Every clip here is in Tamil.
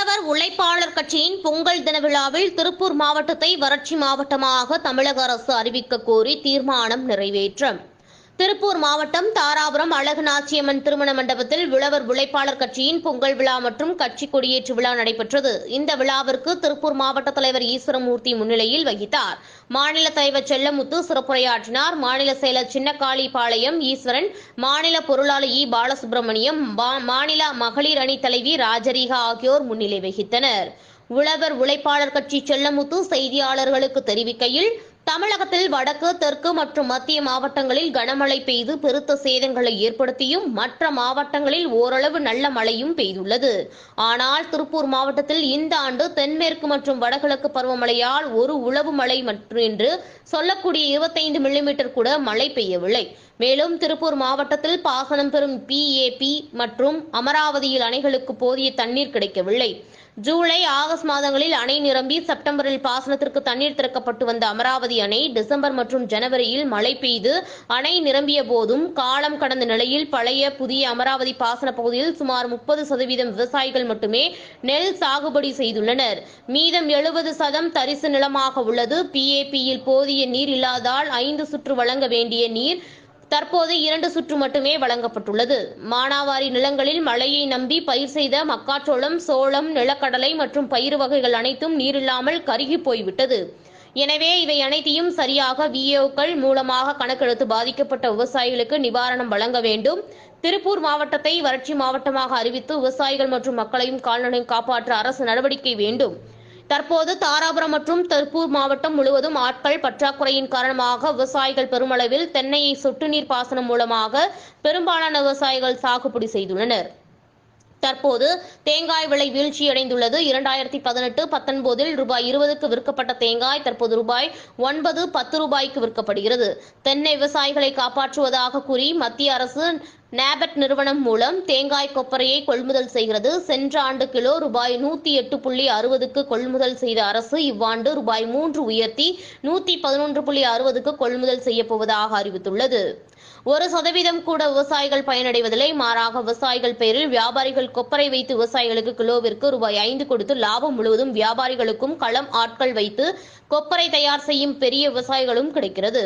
உழவர் உழைப்பாளர் கட்சியின் பொங்கல் தின விழாவில் திருப்பூர் மாவட்டத்தை வறட்சி மாவட்டமாக தமிழக அரசு அறிவிக்க கோரி தீர்மானம் நிறைவேற்றம். திருப்பூர் மாவட்டம் தாராபுரம் அழகுநாச்சியம்மன் திருமண மண்டபத்தில் உழவர் உழைப்பாளர் கட்சியின் பொங்கல் விழா மற்றும் கட்சி கொடியேற்று விழா நடைபெற்றது. இந்த விழாவிற்கு திருப்பூர் மாவட்ட தலைவர் ஈஸ்வரமூர்த்தி முன்னிலையில் வகித்தார். மாநில தலைவர் செல்லமுத்து சிறப்புரையாற்றினார். மாநில செயலர் சின்னக்காளிபாளையம் ஈஸ்வரன் மாநில பொருளாளர் இ. பாலசுப்ரமணியம் மா- மாநில மகளிர் அணி தலைவி ராஜரீகா ஆகியோர் முன்னிலை வகித்தனர். உழவர் உழைப்பாளர் கட்சி செல்லமுத்து செய்தியாளர்களுக்கு தெரிவிக்கையில் தமிழகத்தில் வடக்கு தெற்கு மற்றும் மத்திய மாவட்டங்களில் கனமழை பெய்து பெருத்த சேதங்களை ஏற்படுத்தியும் மற்ற மாவட்டங்களில் ஓரளவு நல்ல மழையும் பெய்துள்ளது. ஆனால் திருப்பூர் மாவட்டத்தில் இந்த ஆண்டு தென்மேற்கு மற்றும் வடகிழக்கு பருவமழையால் ஒரு உழவு மழை மற்றும் என்று சொல்லக்கூடிய இருபத்தைந்து மில்லிமீட்டர் கூட மழை பெய்யவில்லை. மேலும் திருப்பூர் மாவட்டத்தில் பாசனம் பெறும் பிஏபி மற்றும் அமராவதியில் அணைகளுக்கு போதிய தண்ணீர் கிடைக்கவில்லை. ஜூலை ஆகஸ்ட் மாதங்களில் அணை நிரம்பி செப்டம்பரில் பாசனத்திற்கு தண்ணீர் திறக்கப்பட்டு வந்த அமராவதி அணை டிசம்பர் மற்றும் ஜனவரியில் மழை பெய்து அணை நிரம்பிய போதும் காலம் கடந்த நிலையில் பழைய புதிய அமராவதி பாசன பகுதியில் சுமார் முப்பது சதவீதம் விவசாயிகள் மட்டுமே நெல் சாகுபடி செய்துள்ளனர். மீதம் எழுபது சதம் தரிசு நிலமாக உள்ளது. பிஏபியில் போதிய நீர் இல்லாதால் ஐந்து சுற்று வழங்க வேண்டிய நீர் தற்போது இரண்டு சுற்று மட்டுமே வழங்கப்பட்டுள்ளது. மானாவாரி நிலங்களில் மழையை நம்பி பயிர் செய்த மக்காச்சோளம் சோளம் நிலக்கடலை மற்றும் பயிர் வகைகள் அனைத்தும் நீரில்லாமல் கருகி போய்விட்டது. எனவே இவை அனைத்தையும் சரியாக விஏஓக்கள் மூலமாக கணக்கெடுத்து பாதிக்கப்பட்ட விவசாயிகளுக்கு நிவாரணம் வழங்க வேண்டும். திருப்பூர் மாவட்டத்தை வறட்சி மாவட்டமாக அறிவித்து விவசாயிகள் மற்றும் மக்களையும் கால்நடையும் காப்பாற்ற அரசு நடவடிக்கை வேண்டும். தற்போது தாராபுரம் மற்றும் திருப்பூர் மாவட்டம் முழுவதும் ஆட்கள் பற்றாக்குறையின் காரணமாக விவசாயிகள் பெருமளவில் தென்னையை சொட்டு நீர் பாசனம் மூலமாக பெரும்பாலான விவசாயிகள் சாகுபடி செய்துள்ளனர். தற்போது தேங்காய் விலை வீழ்ச்சியடைந்துள்ளது. இரண்டாயிரத்தி பதினெட்டு பத்தொன்பதில் ரூபாய் இருபதுக்கு விற்கப்பட்ட தேங்காய் தற்போது ரூபாய் ஒன்பது பத்து ரூபாய்க்கு விற்கப்படுகிறது. தென்னை விவசாயிகளை காப்பாற்றுவதாக கூறி மத்திய அரசு நேபட் நிறுவனம் மூலம் தேங்காய் கொப்பரையை கொள்முதல் செய்கிறது. சென்ற ஆண்டு கிலோ ரூபாய் நூத்தி எட்டு புள்ளி அறுபதுக்கு கொள்முதல் செய்த அரசு இவ்வாண்டு ரூபாய் மூன்று உயர்த்தி நூத்தி பதினொன்று புள்ளி அறுபதுக்கு கொள்முதல் செய்யப்போவதாக அறிவித்துள்ளது. ஒரு சதவீதம் கூட விவசாயிகள் பயனடைவதில்லை. மாறாக விவசாயிகள் பெயரில் வியாபாரிகள் கொப்பரை வைத்து விவசாயிகளுக்கு கிலோவிற்கு ரூபாய் ஐந்து கொடுத்து லாபம் முழுவதும் வியாபாரிகளுக்கும் களம் ஆட்கள் வைத்து கொப்பரை தயார் செய்யும் பெரிய விவசாயிகளும் கிடைக்கிறது.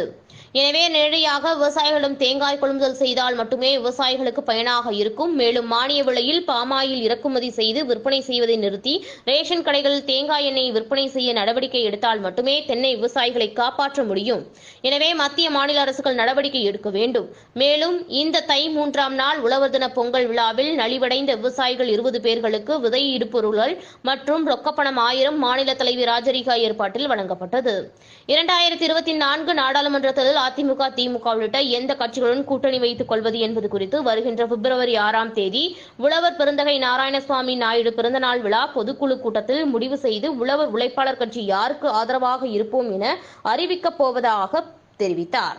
எனவே நேரடியாக விவசாயிகளிடம் தேங்காய் கொள்முதல் செய்தால் மட்டுமே விவசாயிகளுக்கு பயனாக இருக்கும். மேலும் மானிய விலையில் பாமாயில் இறக்குமதி செய்து விற்பனை செய்வதை நிறுத்தி ரேஷன் கடைகளில் தேங்காய் எண்ணெய் விற்பனை செய்ய நடவடிக்கை எடுத்தால் மட்டுமே தென்னை விவசாயிகளை காப்பாற்ற முடியும். எனவே மத்திய மாநில அரசுகள் நடவடிக்கை எடுக்க வேண்டும். மேலும் இந்த தை மூன்றாம் நாள் உழவர் தின பொங்கல் விழாவில் நலிவடைந்த விவசாயிகள் இருபது பேர்களுக்கு விதை இடுபொருள்கள் மற்றும் ரொக்கப்பணம் ஆயிரம் மாநில தலைவி ராஜரிகா ஏற்பாட்டில் வழங்கப்பட்டது. இரண்டாயிரத்தி இருபத்தி நான்கு நாடாளுமன்றத்தில் அதிமுக திமுக உள்ளிட்ட எந்த கட்சிகளுடன் கூட்டணி வைத்துக் கொள்வது என்பது குறித்து வருகின்ற பிப்ரவரி ஆறாம் தேதி உழவர் பெருந்தகை நாராயணசுவாமி நாயுடு பிறந்தநாள் விழா பொதுக்குழு கூட்டத்தில் முடிவு செய்து உழவர் உழைப்பாளர் கட்சி யாருக்கு ஆதரவாக இருப்போம் என அறிவிக்கப் போவதாக தெரிவித்தார்.